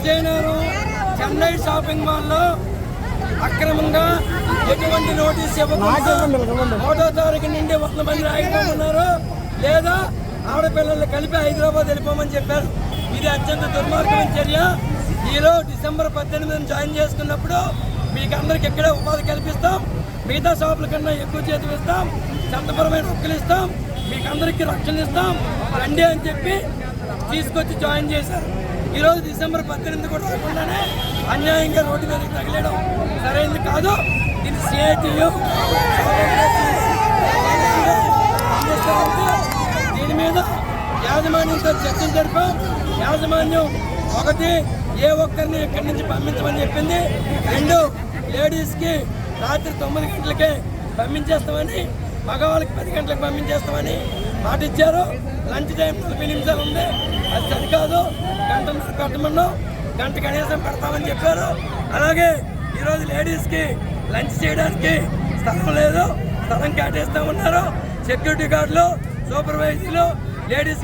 Vizianagaram Chennai shopping మాల్లో అక్రమంగా ఎటువంటి నోటీస్ ఇవ్వకుండా ఒకటో తారీఖు నుండి వంద మంది ఆగిపోమన్నారు లేదా ఆడపిల్లల్ని కలిపి హైదరాబాద్ వెళ్ళిపోమని చెప్పారు. ఇది అత్యంత దుర్మార్గమైన చర్య. ఈరోజు డిసెంబర్ పద్దెనిమిదిని జాయిన్ చేసుకున్నప్పుడు మీకు అందరికి ఇక్కడే ఉపాధి కల్పిస్తాం. మిగతా షాపుల కన్నా ఎక్కువ చేతులు ఇస్తాం. చట్టపరమైన హక్కులు ఇస్తాం. మీకు అందరికీ రక్షణ ఇస్తాం. రండి అని చెప్పి తీసుకొచ్చి జాయిన్ చేశారు. ఈరోజు డిసెంబర్ పద్దెనిమిది కూడా రాకుండానే అన్యాయంగా రోడ్డు మీదకి తగిలేయడం సరైనది కాదు. ఇది సిఐటియు దీని మీద యాజమాన్యంతో చర్చలు జరిపాం. యాజమాన్యం ఒకటి ఏ ఒక్కరిని ఇక్కడి నుంచి పంపించమని చెప్పింది. రెండు లేడీస్కి రాత్రి తొమ్మిది గంటలకే పంపించేస్తామని మగవాళ్ళకి పది గంటలకు పంపించేస్తామని మాట ఇచ్చారు లంచ్ టైం నలభై నిమిషాలు ఉంది అది సరికాదు. గంట పెట్టమన్నాం. గంట కనీసం పెడతామని చెప్పారు. అలాగే ఈరోజు లేడీస్కి లంచ్ చేయడానికి స్థలం లేదు. స్థలం కేటాయిస్తామన్నారు. Security గార్డులు సూపర్వైజర్లు ladies